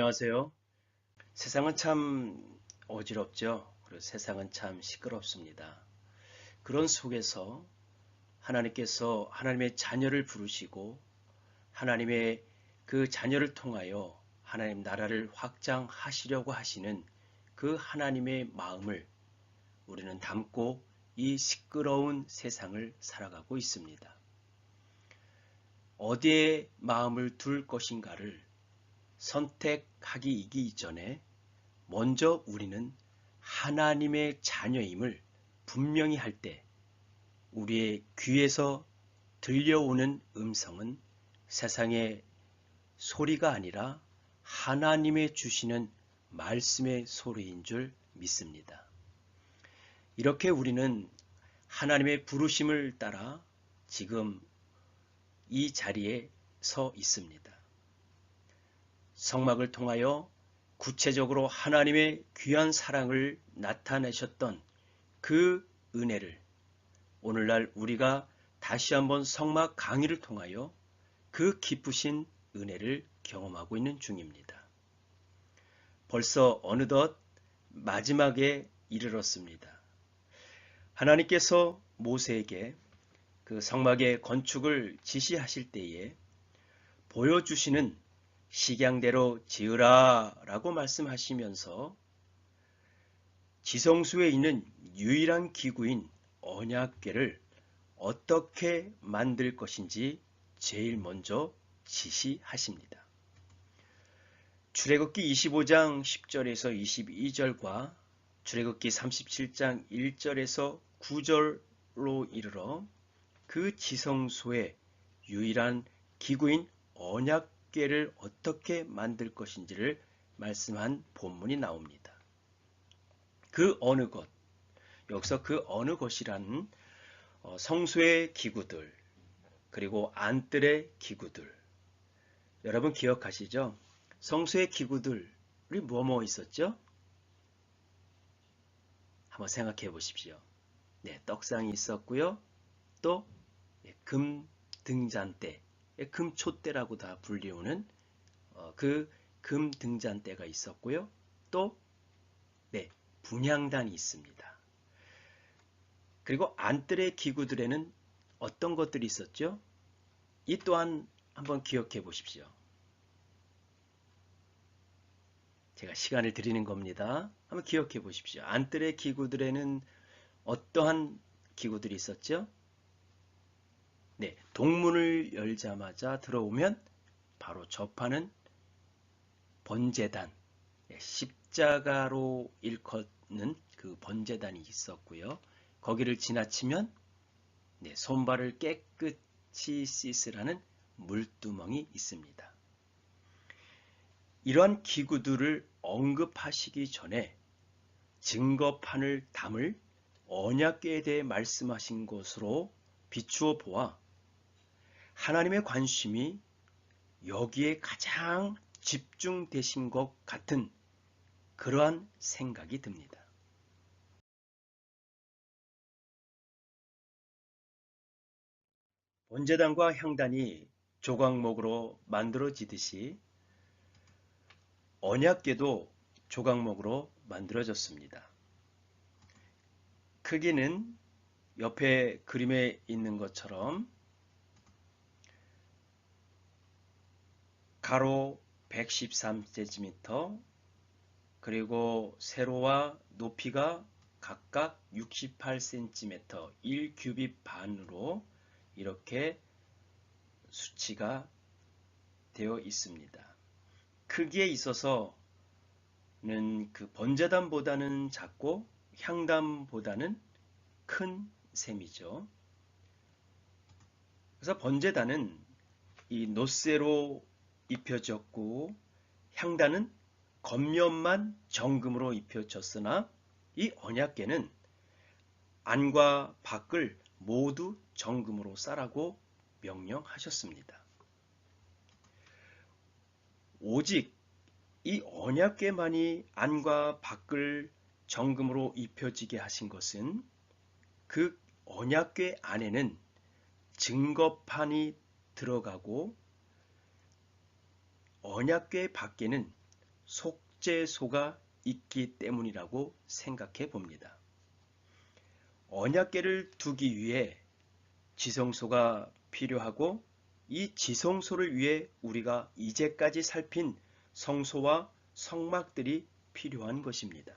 안녕하세요. 세상은 참 어지럽죠. 그리고 세상은 참 시끄럽습니다. 그런 속에서 하나님께서 하나님의 자녀를 부르시고 하나님의 그 자녀를 통하여 하나님 나라를 확장하시려고 하시는 그 하나님의 마음을 우리는 담고 이 시끄러운 세상을 살아가고 있습니다. 어디에 마음을 둘 것인가를 선택하기 이전에 먼저 우리는 하나님의 자녀임을 분명히 할 때 우리의 귀에서 들려오는 음성은 세상의 소리가 아니라 하나님의 주시는 말씀의 소리인 줄 믿습니다. 이렇게 우리는 하나님의 부르심을 따라 지금 이 자리에 서 있습니다. 성막을 통하여 구체적으로 하나님의 귀한 사랑을 나타내셨던 그 은혜를 오늘날 우리가 다시 한번 성막 강의를 통하여 그 기쁘신 은혜를 경험하고 있는 중입니다. 벌써 어느덧 마지막에 이르렀습니다. 하나님께서 모세에게 그 성막의 건축을 지시하실 때에 보여주시는 식양대로 지으라 라고 말씀하시면서 지성수에 있는 유일한 기구인 언약궤를 어떻게 만들 것인지 제일 먼저 지시하십니다. 출애굽기 25장 10절에서 22절과 출애굽기 37장 1절에서 9절로 이르러 그 지성소의 유일한 기구인 언약 어깨를 어떻게 만들 것인지를 말씀한 본문이 나옵니다. 그 어느 것, 여기서 그 어느 것이라는 어, 성소의 기구들, 그리고 안뜰의 기구들. 여러분 기억하시죠? 성소의 기구들이 뭐뭐 뭐 있었죠? 한번 생각해 보십시오. 네, 떡상이 있었고요. 또금 네, 등잔대, 예, 금초대라고 다 불리우는 어, 그 금등잔대가 있었고요. 또 네, 분향단이 있습니다. 그리고 안뜰의 기구들에는 어떤 것들이 있었죠? 이 또한 한번 기억해 보십시오. 제가 시간을 드리는 겁니다. 한번 기억해 보십시오. 안뜰의 기구들에는 어떠한 기구들이 있었죠? 네, 동문을 열자마자 들어오면 바로 접하는 번제단, 네, 십자가로 일컫는 그 번제단이 있었고요. 거기를 지나치면 네, 손발을 깨끗이 씻으라는 물두멍이 있습니다. 이러한 기구들을 언급하시기 전에 증거판을 담을 언약계에 대해 말씀하신 것으로 비추어 보아 하나님의 관심이 여기에 가장 집중되신 것 같은 그러한 생각이 듭니다. 번제단과 향단이 조각목으로 만들어지듯이 언약계도 조각목으로 만들어졌습니다. 크기는 옆에 그림에 있는 것처럼 가로 113cm 그리고 세로와 높이가 각각 68cm 1큐빅 반으로 이렇게 수치가 되어 있습니다. 크기에 있어서는 그 번제단보다는 작고 향단보다는 큰 셈이죠. 그래서 번제단은 이 노쇠로 입혀졌고 향단은 겉면만 정금으로 입혀졌으나 이 언약계는 안과 밖을 모두 정금으로 싸라고 명령하셨습니다. 오직 이 언약계만이 안과 밖을 정금으로 입혀지게 하신 것은 그 언약계 안에는 증거판이 들어가고 언약궤 밖에는 속죄소가 있기 때문이라고 생각해 봅니다. 언약계를 두기 위해 지성소가 필요하고 이 지성소를 위해 우리가 이제까지 살핀 성소와 성막들이 필요한 것입니다.